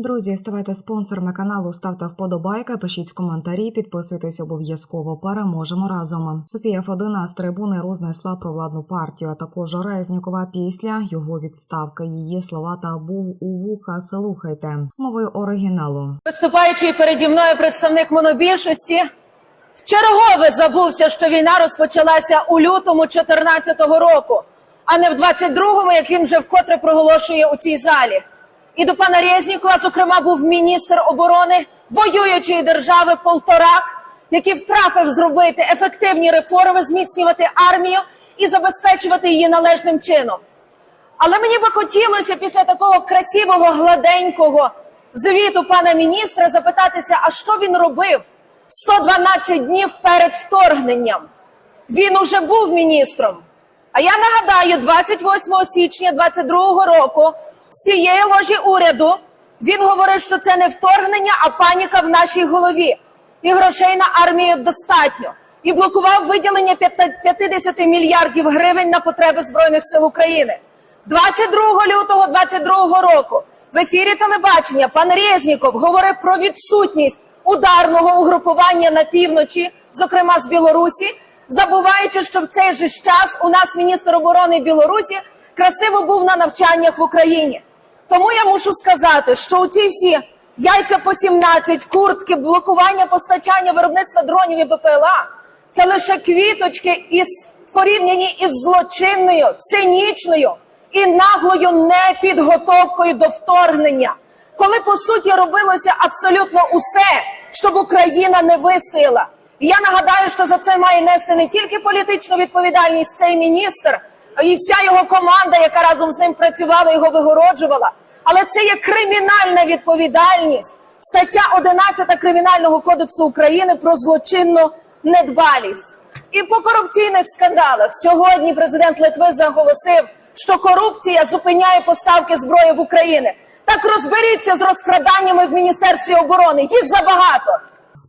Друзі, ставайте спонсорами каналу, ставте вподобайки, пишіть коментарі, підписуйтесь обов'язково. Переможемо разом. Софія Фадина з трибуни рознесла про владну партію, а також Резнікова після його відставки. Її слова та був у вуха. Слухайте мовою оригіналу. Виступаючий переді мною представник монобільшості вчергове забувся, що війна розпочалася у лютому 2014 року, а не в 22-му, як він вже вкотре проголошує у цій залі. І до пана Резнікова, зокрема, був міністр оборони воюючої держави Полторак, який втрафив зробити ефективні реформи, зміцнювати армію і забезпечувати її належним чином. Але мені би хотілося після такого красивого, гладенького звіту пана міністра запитатися, а що він робив 112 днів перед вторгненням? Він уже був міністром. А я нагадаю, 28 січня 22 року з цієї ложі уряду він говорив, що це не вторгнення, а паніка в нашій голові. І грошей на армію достатньо. І блокував виділення 50 мільярдів гривень на потреби Збройних сил України. 22 лютого 22 року в ефірі телебачення пан Резніков говорив про відсутність ударного угрупування на півночі, зокрема з Білорусі, забуваючи, що в цей же час у нас міністр оборони Білорусі красиво був на навчаннях в Україні. Тому я мушу сказати, що у ці всі яйця по 17, куртки, блокування постачання виробництва дронів і БПЛА це лише квіточки із порівняні із злочинною, цинічною і наглою непідготовкою до вторгнення, коли по суті робилося абсолютно усе, щоб Україна не вистояла. І я нагадаю, що за це має нести не тільки політичну відповідальність цей міністр і вся його команда, яка разом з ним працювала, його вигороджувала. Але це є кримінальна відповідальність, стаття 11 Кримінального кодексу України про злочинну недбалість. І по корупційних скандалах сьогодні президент Литви заголосив, що корупція зупиняє поставки зброї в Україну. Так розберіться з розкраданнями в Міністерстві оборони. Їх забагато.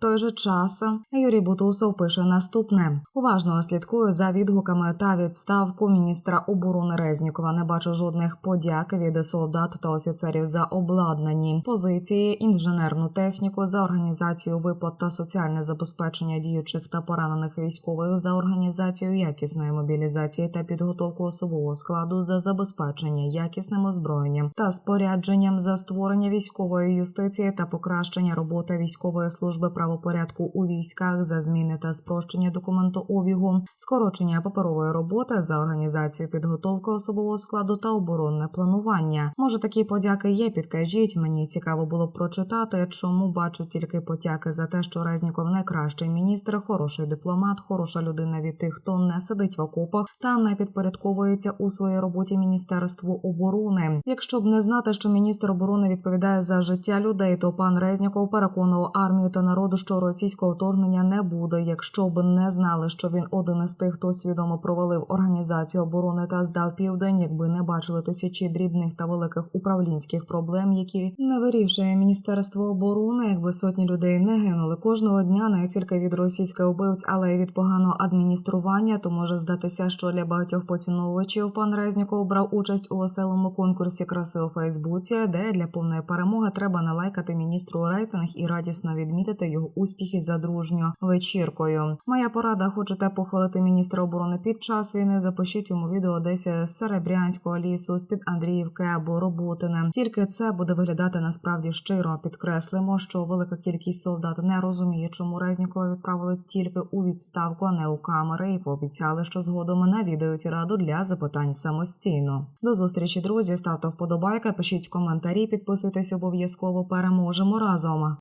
Той же час Юрій Бутусов пише наступне: уважно слідкую за відгуками та відставку міністра оборони Резнікова. Не бачу жодних подяк від солдат та офіцерів за обладнані позиції, інженерну техніку, за організацію виплат та соціальне забезпечення діючих та поранених військових, за організацію якісної мобілізації та підготовку особового складу, за забезпечення якісним озброєнням та спорядженням, за створення військової юстиції та покращення роботи військової служби правопорядку у військах за зміни та спрощення документообігу, скорочення паперової роботи за організацію підготовки особового складу та оборонне планування. Може, такі подяки є. Підкажіть, мені цікаво було б прочитати, чому бачу тільки потяки за те, що Резніков найкращий міністр, хороший дипломат, хороша людина від тих, хто не сидить в окопах та не підпорядковується у своїй роботі Міністерству оборони. Якщо б не знати, що міністр оборони відповідає за життя людей, то пан Резніков переконував армію та народу, що російського вторгнення не буде. Якщо б не знали, що він один із тих, хто свідомо провалив організацію оборони та здав південь, якби не бачили тисячі дрібних та великих управлінських проблем, які не вирішує міністерство оборони, якби сотні людей не гинули кожного дня, не тільки від російських вбивць, але й від поганого адміністрування, то може здатися, що для багатьох поціновувачів пан Резніков брав участь у веселому конкурсі краси у Фейсбуці, де для повної перемоги треба налайкати міністру рейтинг і радісно відмітити його успіхи за дружньою вечіркою. Моя порада, хочете похвалити міністра оборони під час війни? Запишіть цьому відео десь з Серебрянського лісу, з під Андріївки або Роботине. Тільки це буде виглядати насправді щиро. Підкреслимо, що велика кількість солдат не розуміє, чому Резнікова відправили тільки у відставку, а не у камери, і пообіцяли, що згодом навідають раду для запитань самостійно. До зустрічі, друзі. Ставте вподобайки, пишіть коментарі, підписуйтесь обов'язково. Переможемо разом.